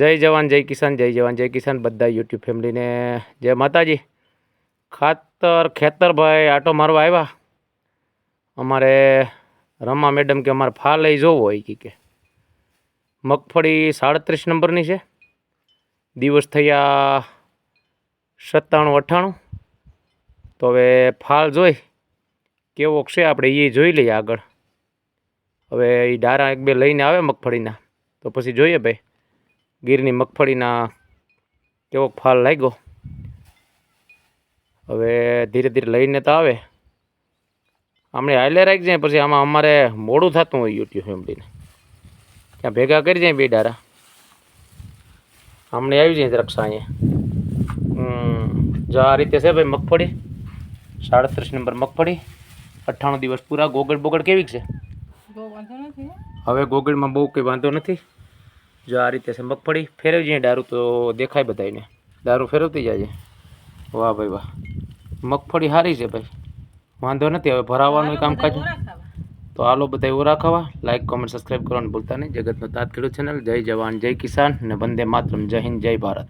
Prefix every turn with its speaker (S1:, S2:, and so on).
S1: જય જવાન, જય કિસાન, જય જવાન, જય કિસાન. બધા યુટ્યુબ ફેમિલીને જય માતાજી. ખાતર ખેતરભાઈ આટો મારવા આવ્યા. અમારે રમા મેડમ કે અમારે ફાલ લઈ જોવો હોય કે. મગફળી સાડત્રીસ નંબરની છે. દિવસ થયા સત્તાણું, અઠ્ઠાણું. તો હવે ફાલ જોઈ. કેવો છે આપણે એ જોઈ લઈએ આગળ. હવે એ ડારા એક બે લઈને આવે મગફળીના. તો પછી જોઈએ ભાઈ. ગીરની મગફળીના કેવો ફાલ લાગ્યો? હવે ધીરે ધીરે લઈને તો આવે. આપણે હાલે રાખી જાય પછી આમાં અમારે મોડું થતું હોય યુટ્યુબ ફેમિલીને. ત્યાં ભેગા કરી જાય બે ડારા. હમણે આવી જાય રક્ષા અહીંયા. જો આ રીતે છે ભાઈ મગફળી. સાડત્રીસ નંબર મગફળી. અઠ્ઠાણું દિવસ પૂરા. ગોગળ બોગળ કેવી છે? હવે ગોગળમાં બહુ કંઈ વાંધો નથી. જો આ રીતે છે મગફળી ફેરવી જઈએ દારૂ તો દેખાય બધાને દારૂ ફેરવતી જાય વાહ ભાઈ વાહ. મગફળી સારી છે ભાઈ. વાંધો નથી, હવે ભરાવાનું કામકાજ. તો હાલો બધા એવું રાખવા. લાઇક કોમેન્ટ સબસ્ક્રાઈબ કરવાનું ભૂલતા નહીં. જગતનો તાત ખેડૂત ચેનલ જય જવાન, જય કિસાન અને વંદે માતરમ. જય હિન્દ, જય ભારત.